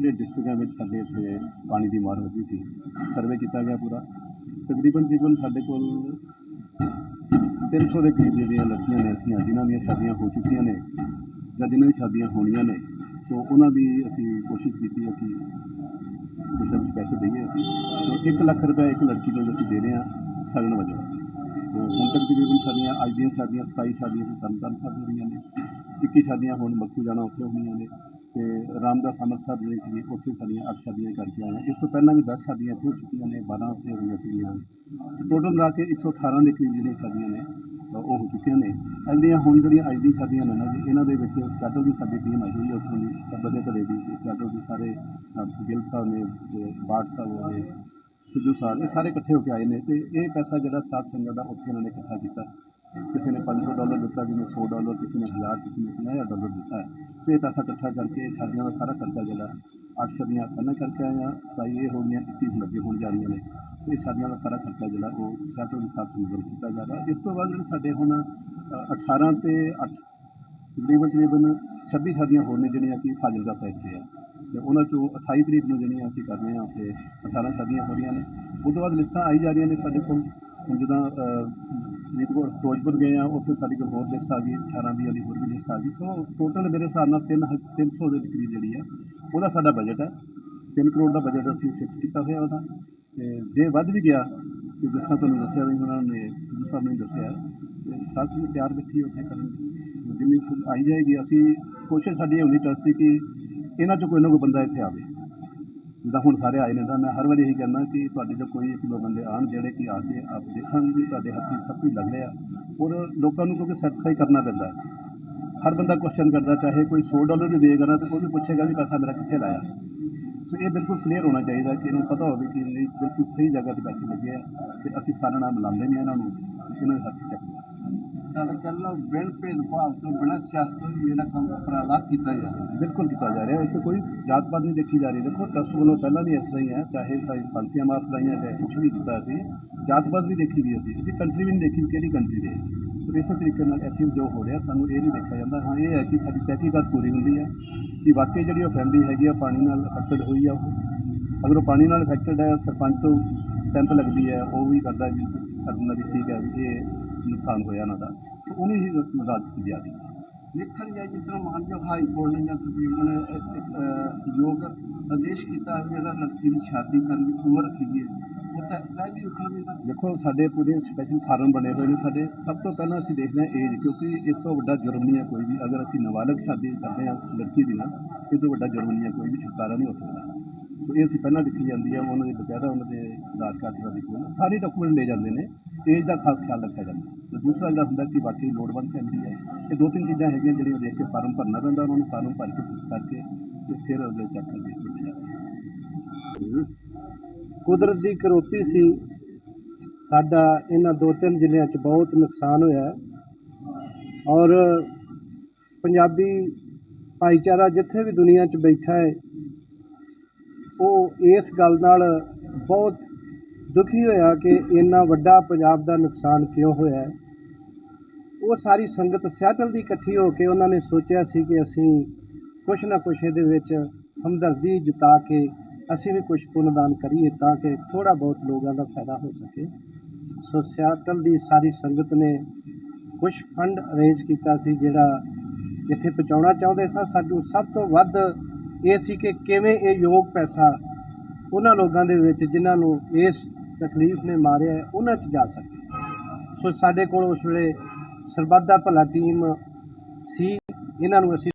ਜਿਹੜੇ ਡਿਸਟ੍ਰਿਕਟਾਂ ਵਿੱਚ ਸਾਡੇ ਇੱਥੇ ਪਾਣੀ ਦੀ ਮਾਰ ਵੱਧੀ ਸੀ। ਸਰਵੇ ਕੀਤਾ ਗਿਆ ਪੂਰਾ। ਤਕਰੀਬਨ ਤਕਰੀਬਨ ਸਾਡੇ ਕੋਲ 300 ਦੇ ਕਰੀਬ ਜਿਹੜੀਆਂ ਲੜਕੀਆਂ ਨੇ ਅਸੀਂ ਜਿਨ੍ਹਾਂ ਦੀਆਂ ਸ਼ਾਦੀਆਂ ਹੋ ਚੁੱਕੀਆਂ ਨੇ ਜਾਂ ਜਿਨ੍ਹਾਂ ਦੀਆਂ ਸ਼ਾਦੀਆਂ ਹੋਣੀਆਂ ਨੇ ਤੋਂ ਉਹਨਾਂ ਦੀ ਅਸੀਂ ਕੋਸ਼ਿਸ਼ ਕੀਤੀ ਹੈ ਕਿ ਕੁਝ ਨਾ ਕੁਝ ਪੈਸੇ ਦਈਏ ਅਸੀਂ। ਤੋਂ 1 ਲੱਖ ਰੁਪਏ ਇੱਕ ਲੜਕੀ ਨੂੰ ਅਸੀਂ ਦੇ ਰਹੇ ਹਾਂ ਸਗਨ ਵਜੋਂ। ਤੇ ਹੁਣ ਤੱਕ ਤਕਰੀਬਨ ਸਾਡੀਆਂ, ਅੱਜ ਦੀਆਂ ਸ਼ਾਦੀਆਂ 27 ਸ਼ਾਦੀਆਂ ਤੇ ਤਰਨ ਤਾਰਨ ਸਾਹਿਬ ਹੋਈਆਂ ਨੇ 21 ਸ਼ਾਦੀਆਂ ਹੁਣ ਮੱਖੂ ਜਾਣਾ ਉੱਥੇ ਹੋਣੀਆਂ ਨੇ। ਤੇ ਰਾਮਦਾਸ ਅੰਮ੍ਰਿਤਸਰ ਜਿਹੜੀ ਸੀਗੀ ਉੱਥੇ ਸਾਡੀਆਂ ਅੱਠ ਸ਼ਾਦੀਆਂ ਕਰਕੇ ਆਏ ਹਾਂ ਇਸ ਤੋਂ ਪਹਿਲਾਂ ਵੀ 10 ਸ਼ਾਦੀਆਂ ਇੱਥੇ ਹੋ ਚੁੱਕੀਆਂ ਨੇ 12 ਉੱਥੇ ਹੋਈਆਂ ਸੀਗੀਆਂ। ਟੋਟਲ ਮਿਲਾ ਕੇ 118 ਦੇ ਕਰੀਬ ਜਿਹੜੀਆਂ ਸ਼ਾਦੀਆਂ ਨੇ ਤਾਂ ਉਹ ਹੋ ਚੁੱਕੀਆਂ ਨੇ। ਇਹਦੀਆਂ ਹੁਣ ਜਿਹੜੀਆਂ ਅੱਜ ਦੀ ਸ਼ਾਦੀਆਂ ਨੇ ਨਾ ਜੀ ਇਹਨਾਂ ਦੇ ਵਿੱਚ ਸੈਟਲ ਦੀ ਸਾਡੀ ਟੀਮ ਆਈ ਹੋਈ ਹੈ ਉੱਥੋਂ ਦੀ ਸਬਰ ਦੇ ਭਲੇ ਦੀ ਤੇ ਸੈਟਲ ਦੀ ਸਾਰੇ ਅਹ, ਗਿੱਲ ਸਾਹਿਬ ਨੇ ਤੇ ਬਾਟ ਸਾਹਿਬ ਹੋਏ ਸਿੱਧੂ ਸਾਹਿਬ ਇਹ ਸਾਰੇ ਇਕੱਠੇ ਹੋ ਕੇ ਆਏ ਨੇ। ਤੇ ਇਹ ਪੈਸਾ ਜਿਹੜਾ ਸਾਧ ਸੰਗਤ ਦਾ ਉੱਥੇ ਇਹਨਾਂ ਨੇ ਇਕੱਠਾ ਕੀਤਾ। ਕਿਸੇ ਨੇ 500 ਡਾਲਰ ਦਿੱਤਾ ਕਿਸੇ ਨੇ 100 ਡਾਲਰ ਕਿਸੇ ਨੇ 1000 ਕਿਸੇ ਨੇ 50000 ਡਾਲਰ ਦਿੱਤਾ ਹੈ। ਤੇ ਇਹ ਪੈਸਾ ਇਕੱਠਾ ਕਰਕੇ ਸ਼ਾਦੀਆਂ ਦਾ ਸਾਰਾ ਖਰਚਾ ਜਿਹੜਾ ਅੱਠ ਸ਼ਾਦੀਆਂ ਪਹਿਲਾਂ ਕਰਕੇ ਆਏ ਹਾਂ ਸਤਾਈ ਇਹ ਹੋ ਗਈਆਂ 21 ਹੁਣ ਅੱਗੇ ਹੋਣ ਜਾ ਰਹੀਆਂ ਨੇ। ਤੇ ਇਹ ਸ਼ਾਦੀਆਂ ਦਾ ਸਾਰਾ ਖਰਚਾ ਜਿਹੜਾ ਉਹ ਸ਼ਾਟੋ ਦੇ ਸਾਥ ਸੰਗਤ ਕੀਤਾ ਜਾ ਰਿਹਾ ਇਸ ਤੋਂ ਬਾਅਦ ਜਿਹੜੇ ਸਾਡੇ ਹੁਣ ਅ, 18 ਤੇ 8 ਤਕਰੀਬਨ ਤਕਰੀਬਨ 26 ਸ਼ਾਦੀਆਂ ਹੋਰ ਨੇ ਜਿਹੜੀਆਂ ਕਿ ਫਾਜ਼ਿਲਕਾ ਸਾਹਿਬ ਤੇ ਆ। ਤੇ ਉਹਨਾਂ ਚੋਂ 28 ਤਰੀਕ ਨੂੰ ਜਿਹੜੀਆਂ ਅਸੀਂ ਕਰ ਰਹੇ ਹਾਂ ਉੱਥੇ 18 ਸ਼ਾਦੀਆਂ ਹੋ ਰਹੀਆਂ ਨੇ। ਉਸ ਤੋਂ ਬਾਅਦ ਲਿਸਟਾਂ ਆਈ ਜਾ ਰਹੀਆਂ ਨੇ ਸਾਡੇ ਕੋਲ। ਹੁਣ ਜਿੱਦਾਂ ਫਰੀਦਕੋਟ ਫਿਰੋਜ਼ਪੁਰ ਗਏ ਆ ਉੱਥੇ ਸਾਡੀ ਕੋਲ ਹੋਰ ਲਿਸਟ ਆ ਗਈ 18 ਦੀ ਵਾਲੀ ਹੋਰ ਵੀ ਲਿਸਟ ਆ ਗਈ। ਸੋ ਟੋਟਲ ਮੇਰੇ ਹਿਸਾਬ ਨਾਲ 3 300 ਦੇ ਕਰੀਬ ਜਿਹੜੀ ਆ, ਉਹਦਾ ਸਾਡਾ ਬਜਟ ਹੈ 3 ਕਰੋੜ ਦਾ ਬਜਟ ਅਸੀਂ ਫਿਕਸ ਕੀਤਾ ਹੋਇਆ ਉਹਦਾ। ਤੇ ਜੇ ਵੱਧ ਵੀ ਗਿਆ, ਤੇ ਜਿਸ ਤਰ੍ਹਾਂ ਤੁਹਾਨੂੰ ਦੱਸਿਆ ਵੀ ਉਹਨਾਂ ਨੇ ਸਿੱਧੂ ਸਾਹਿਬ ਨੇ ਦੱਸਿਆ, ਤੇ ਸਾਥ ਵਿੱਚ ਤਿਆਰ ਬੈਠੀ ਉੱਥੇ ਕਰਨ ਜਿੰਨੀ ਆਈ ਜਾਏਗੀ, ਅਸੀਂ ਕੋਸ਼ਿਸ਼ ਸਾਡੀ ਇਹ ਹੁੰਦੀ ਟਰਸਟ ਦੀ ਕਿ ਇਹਨਾਂ ਚੋਂ ਕੋਈ ਨਾ ਕੋਈ ਬੰਦਾ ਇੱਥੇ ਆਵੇ। ਜਿੱਦਾਂ ਹੁਣ ਸਾਰੇ ਆਏ ਨੇ ਤਾਂ ਮੈਂ ਹਰ ਵਾਰੀ ਇਹੀ ਕਹਿੰਦਾ ਕਿ ਤੁਹਾਡੇ ਜੋ ਕੋਈ ਇੱਕ ਦੋ ਬੰਦੇ ਆਣ ਜਿਹੜੇ ਕਿ ਆ ਕੇ ਆਪ ਦੇਖਣ ਵੀ ਤੁਹਾਡੇ ਹੱਥੀਂ ਸਭ ਕੁਝ ਲੱਗ ਰਿਹਾ, ਔਰ ਲੋਕਾਂ ਨੂੰ ਕਿਉਂਕਿ ਸੈਟੀਸਫਾਈ ਕਰਨਾ ਪੈਂਦਾ। ਹਰ ਬੰਦਾ ਕੁਐਸਚਨ ਕਰਦਾ, ਚਾਹੇ ਕੋਈ 100 ਡਾਲਰ ਵੀ ਦੇਗਾ ਨਾ, ਤਾਂ ਉਹ ਵੀ ਪੁੱਛੇਗਾ ਵੀ ਪੈਸਾ ਮੇਰਾ ਕਿੱਥੇ ਲਾਇਆ। ਸੋ ਇਹ ਬਿਲਕੁਲ ਕਲੀਅਰ ਹੋਣਾ ਚਾਹੀਦਾ ਕਿ ਇਹਨੂੰ ਪਤਾ ਹੋਵੇ ਕਿ ਨਹੀਂ, ਬਿਲਕੁਲ ਸਹੀ ਜਗ੍ਹਾ ਤੇ ਪੈਸੇ ਲੱਗੇ ਆ, ਤੇ ਅਸੀਂ ਸਾਰਿਆਂ ਨਾਲ ਮਿਲਾਉਂਦੇ ਨਹੀਂ ਇਹਨਾਂ ਨੂੰ, ਇਹਨਾਂ ਦੇ ਹੱਥ 'ਚ ਚੱਕਦੇ ਹਾਂ। ਸਾਡਾ ਬਿਨ ਭੇਦਭਾਵ ਤੋਂ ਬਿਨਾਂ ਸਿਆਸਤ ਤੋਂ ਜਿਹੜਾ ਕੰਮ ਉਪਰਾਲਾ ਕੀਤਾ ਜਾ ਰਿਹਾ ਬਿਲਕੁਲ ਕੀਤਾ ਜਾ ਰਿਹਾ ਇੱਥੇ ਕੋਈ ਜਾਤ ਪਾਤ ਨਹੀਂ ਦੇਖੀ ਜਾ ਰਹੀ। ਦੇਖੋ ਟਰਸਟ ਵੱਲੋਂ ਪਹਿਲਾਂ ਵੀ ਇਸ ਤਰ੍ਹਾਂ ਹੀ ਹੈ। ਚਾਹੇ ਸਾਡੀ ਪਾਲਸੀਆਂ ਮਾਫ ਕਰਾਈਆਂ ਚਾਹੇ ਕੁਛ ਵੀ ਕੀਤਾ ਸੀ ਜਾਤ ਪਾਤ ਵੀ ਦੇਖੀ ਗਈ ਅਸੀਂ। ਅਸੀਂ ਕੰਟਰੀ ਵੀ ਨਹੀਂ ਦੇਖੀ ਕਿਹੜੀ ਕੰਟਰੀ ਦੇ। ਪਰ ਇਸੇ ਤਰੀਕੇ ਨਾਲ ਇੱਥੇ ਜੋ ਹੋ ਰਿਹਾ, ਸਾਨੂੰ ਇਹ ਨਹੀਂ ਦੇਖਿਆ ਜਾਂਦਾ, ਹਾਂ, ਇਹ ਹੈ ਕਿ ਸਾਡੀ ਤਹਿਕੀਕਾਤ ਪੂਰੀ ਹੁੰਦੀ ਹੈ ਕਿ ਵਾਕਈ ਜਿਹੜੀ ਉਹ ਫੈਮਿਲੀ ਹੈਗੀ ਆ ਪਾਣੀ ਨਾਲ ਅਫੈਕਟਡ ਹੋਈ ਆ ਉਹ। ਅਗਰ ਉਹ ਪਾਣੀ ਨਾਲ ਅਫੈਕਟਡ ਹੈ, ਸਰਪੰਚ ਤੋਂ ਸਟੈਂਪ ਲੱਗਦੀ ਹੈ, ਉਹ ਵੀ ਕਰਦਾ ਕਰਨ ਦਾ ਵੀ ਠੀਕ ਹੈ ਵੀ ਇਹ ਨੁਕਸਾਨ ਹੋਇਆ ਇਹਨਾਂ ਦਾ ਤਾਂ ਉਹਨੂੰ ਹੀ ਮਦਦ ਕੀਤੀ ਜਾਂਦੀ ਹੈ ਦੇਖਣ ਜਾਏ ਜਿਸ ਤਰ੍ਹਾਂ ਮਾਨਯੋਗ ਹਾਈ ਕੋਰਟ ਨੇ ਜਾਂ ਸੁਪਰੀਮ ਕੋਰਟ ਨੇ ਯੋਗ ਆਦੇਸ਼ ਕੀਤਾ ਹੈ ਜਿਹੜਾ ਲੜਕੀ ਦੀ ਸ਼ਾਦੀ ਕਰਨ ਦੀ ਉਮਰ ਰੱਖੀ ਗਈ ਹੈ ਉਹ ਤਾਂ ਲੈ ਵੀ ਵੀ ਤਾਂ। ਦੇਖੋ ਸਾਡੇ ਪੂਰੇ ਸਪੈਸ਼ਲ ਫਾਰਮ ਬਣੇ ਹੋਏ ਨੇ ਸਾਡੇ ਸਭ ਤੋਂ ਪਹਿਲਾਂ ਅਸੀਂ ਦੇਖਦੇ ਹਾਂ ਏਜ ਕਿਉਂਕਿ ਇਸ ਤੋਂ ਵੱਡਾ ਜੁਰਮ ਨਹੀਂ ਹੈ ਕੋਈ ਵੀ। ਅਗਰ ਅਸੀਂ ਨਾਬਾਲਗ ਸ਼ਾਦੀ ਕਰਦੇ ਹਾਂ ਲੜਕੀ ਦੀ ਨਾਲ ਇਹ ਤੋਂ ਵੱਡਾ ਜੁਰਮ ਨਹੀਂ ਹੈ ਕੋਈ ਵੀ ਛੁਟਕਾਰਾ ਨਹੀਂ ਹੋ ਸਕਦਾ। ਇਹ ਅਸੀਂ ਪਹਿਲਾਂ ਲਿਖੀ ਜਾਂਦੀ ਹੈ ਉਹਨਾਂ ਦੇ ਬਕਾਇਦਾ ਉਹਨਾਂ ਦੇ ਆਧਾਰ ਕਾਰਡ ਦਾ ਵੀ ਸਾਰੇ ਡਾਕੂਮੈਂਟ ਲੈ ਜਾਂਦੇ ਨੇ ਏਜ ਦਾ ਖਾਸ ਖਿਆਲ ਰੱਖਿਆ ਜਾਂਦਾ। ਤੇ ਦੂਸਰਾ ਜਿਹੜਾ ਹੁੰਦਾ ਕਿ ਵਾਕਈ ਲੋੜਵੰਦ ਫੈਮਿਲੀ ਹੈ ਇਹ ਦੋ ਤਿੰਨ ਚੀਜ਼ਾਂ ਹੈਗੀਆਂ ਜਿਹੜੀਆਂ ਦੇਖ ਕੇ ਫਾਰਮ ਭਰਨਾ ਪੈਂਦਾ, ਉਹਨਾਂ ਨੂੰ ਫਾਰਮ ਭਰ ਕੇ ਪੁੱਛ ਕਰਕੇ ਤੇ ਫਿਰ ਉਹਦੇ ਚੱਕ ਕੇ ਦਿੱਤੇ ਜਾਂਦੇ। ਕੁਦਰਤ ਦੀ ਕਰੋਪੀ ਸੀ। ਸਾਡਾ ਇਹਨਾਂ ਦੋ ਤਿੰਨ ਜ਼ਿਲ੍ਹਿਆਂ 'ਚ ਬਹੁਤ ਨੁਕਸਾਨ ਹੋਇਆ। ਔਰ ਪੰਜਾਬੀ ਭਾਈਚਾਰਾ ਜਿੱਥੇ ਵੀ ਦੁਨੀਆ 'ਚ ਬੈਠਾ ਹੈ ਉਹ ਇਸ ਗੱਲ ਨਾਲ ਬਹੁਤ ਦੁਖੀ ਹੋਇਆ ਕਿ ਇੰਨਾ ਵੱਡਾ ਪੰਜਾਬ ਦਾ ਨੁਕਸਾਨ ਕਿਉਂ ਹੋਇਆ ਹੈ। ਉਹ ਸਾਰੀ ਸੰਗਤ ਸਿਆਟਲ ਦੀ ਇਕੱਠੀ ਹੋ ਕੇ ਉਹਨਾਂ ਨੇ ਸੋਚਿਆ ਸੀ ਕਿ ਅਸੀਂ ਕੁਛ ਨਾ ਕੁਛ ਇਹਦੇ ਵਿੱਚ ਹਮਦਰਦੀ ਜਤਾ ਕੇ ਅਸੀਂ ਵੀ ਕੁਝ ਪੁੰਨਦਾਨ ਕਰੀਏ ਤਾਂ ਕਿ ਥੋੜਾ ਬਹੁਤ ਲੋਕਾਂ ਦਾ ਫਾਇਦਾ ਹੋ ਸਕੇ। ਸੋ ਸਿਆਟਲ ਦੀ ਸਾਰੀ ਸੰਗਤ ਨੇ ਕੁਝ ਫੰਡ ਅਰੇਂਜ ਕੀਤਾ ਸੀ ਜਿਹੜਾ ਇੱਥੇ ਪਹੁੰਚਾਉਣਾ ਚਾਹੁੰਦੇ ਸਾਂ ਸਾਨੂੰ ਸਭ ਤੋਂ ਵੱਧ ਇਹ ਸੀ ਕਿ ਕਿਵੇਂ ਇਹ ਯੋਗ ਪੈਸਾ ਉਹਨਾਂ ਲੋਕਾਂ ਦੇ ਵਿੱਚ ਜਿਨ੍ਹਾਂ ਨੂੰ ਇਸ ਤਕਲੀਫ ਨੇ ਮਾਰਿਆ ਉਹਨਾਂ 'ਚ ਜਾ ਸਕੇ। ਸੋ ਸਾਡੇ ਕੋਲ ਉਸ ਵੇਲੇ ਸਰਬੱਤ ਦਾ ਭਲਾ ਟੀਮ ਸੀ। ਇਹਨਾਂ ਨੂੰ ਅਸੀਂ